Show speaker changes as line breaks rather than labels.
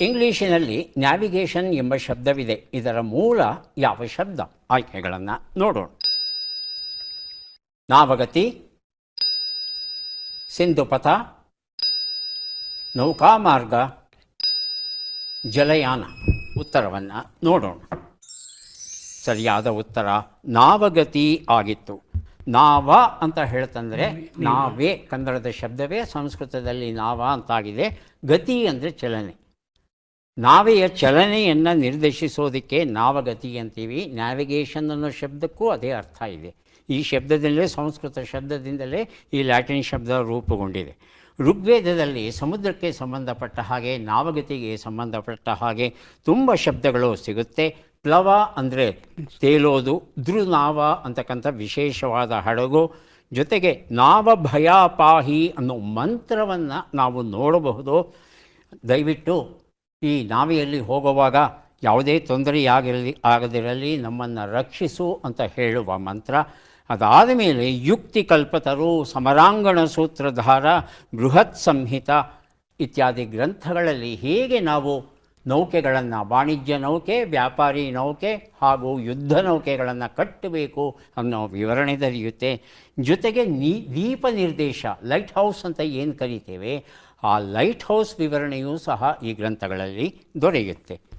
ಇಂಗ್ಲಿಶಿನಲ್ಲಿ navigation ಎಂಬ ಶಬ್ದವಿದೆ. ಇದರ ಮೂಲ ಯಾವ ಶಬ್ದ? ಆಯ್ಕೆಗಳನ್ನು ನೋಡೋಣ. ನಾವಗತಿ, ಸಿಂಧುಪಥ, ನೌಕಾಮಾರ್ಗ, ಜಲಯಾನ. ಉತ್ತರವನ್ನು ನೋಡೋಣ. ಸರಿಯಾದ ಉತ್ತರ, ನಾವಗತಿ ಆಗಿತ್ತು. ನಾವ ಅಂತ ಹೇಳ್ತಂದರೆ ನಾವೇ ಕನ್ನಡದ ಶಬ್ದವೇ, ಸಂಸ್ಕೃತದಲ್ಲಿ ನಾವ ಅಂತಾಗಿದೆ. ಗತಿ ಅಂದರೆ ಚಲನೆ. ನಾವೆಯ ಚಲನೆಯನ್ನು ನಿರ್ದೇಶಿಸೋದಕ್ಕೆ ನಾವಗತಿ ಅಂತೀವಿ. ನ್ಯಾವಿಗೇಷನ್ ಅನ್ನೋ ಶಬ್ದಕ್ಕೂ ಅದೇ ಅರ್ಥ ಇದೆ. ಈ ಶಬ್ದದಿಂದಲೇ, ಸಂಸ್ಕೃತ ಶಬ್ದದಿಂದಲೇ ಈ ಲ್ಯಾಟಿನ್ ಶಬ್ದ ರೂಪುಗೊಂಡಿದೆ. ಋಗ್ವೇದದಲ್ಲಿ ಸಮುದ್ರಕ್ಕೆ ಸಂಬಂಧಪಟ್ಟ ಹಾಗೆ, ನಾವಗತಿಗೆ ಸಂಬಂಧಪಟ್ಟ ಹಾಗೆ ತುಂಬ ಶಬ್ದಗಳು ಸಿಗುತ್ತೆ. ಪ್ಲವ ಅಂದರೆ ತೇಲೋದು ದೃನಾವ ಅಂತಕ್ಕಂಥ ವಿಶೇಷವಾದ ಹಡಗು. ಜೊತೆಗೆ ನಾವ ಭಯಾಪಾಹಿ ಅನ್ನೋ ಮಂತ್ರವನ್ನು ನಾವು ನೋಡಬಹುದು. ದಯವಿಟ್ಟು ಈ ನಾವೆಯಲ್ಲಿ ಹೋಗುವಾಗ ಯಾವುದೇ ತೊಂದರೆಯಾಗಿರಲಿ, ಆಗದಿರಲಿ ನಮ್ಮನ್ನು ರಕ್ಷಿಸು ಅಂತ ಹೇಳುವ ಮಂತ್ರ. ಅದಾದ ಮೇಲೆ ಯುಕ್ತಿ ಕಲ್ಪತರು ಸಮರಾಂಗಣ ಸೂತ್ರಧಾರ ಬೃಹತ್ ಸಂಹಿತ ಇತ್ಯಾದಿ ಗ್ರಂಥಗಳಲ್ಲಿ ಹೇಗೆ ನಾವು ನೌಕೆಗಳನ್ನು, ವಾಣಿಜ್ಯ ನೌಕೆ, ವ್ಯಾಪಾರಿ ನೌಕೆ ಹಾಗೂ ಯುದ್ಧ ನೌಕೆಗಳನ್ನು ಕಟ್ಟಬೇಕು ಅನ್ನೋ ವಿವರಣೆ ದೊರೆಯುತ್ತೆ. ಜೊತೆಗೆ ನೀ ದೀಪ ನಿರ್ದೇಶ ಲೈಟ್ ಹೌಸ್ ಅಂತ ಏನು ಕರಿತೇವೆ, ಆ ಲೈಟ್ ಹೌಸ್ ವಿವರಣೆಯೂ ಸಹ ಈ ಗ್ರಂಥಗಳಲ್ಲಿ ದೊರೆಯುತ್ತೆ.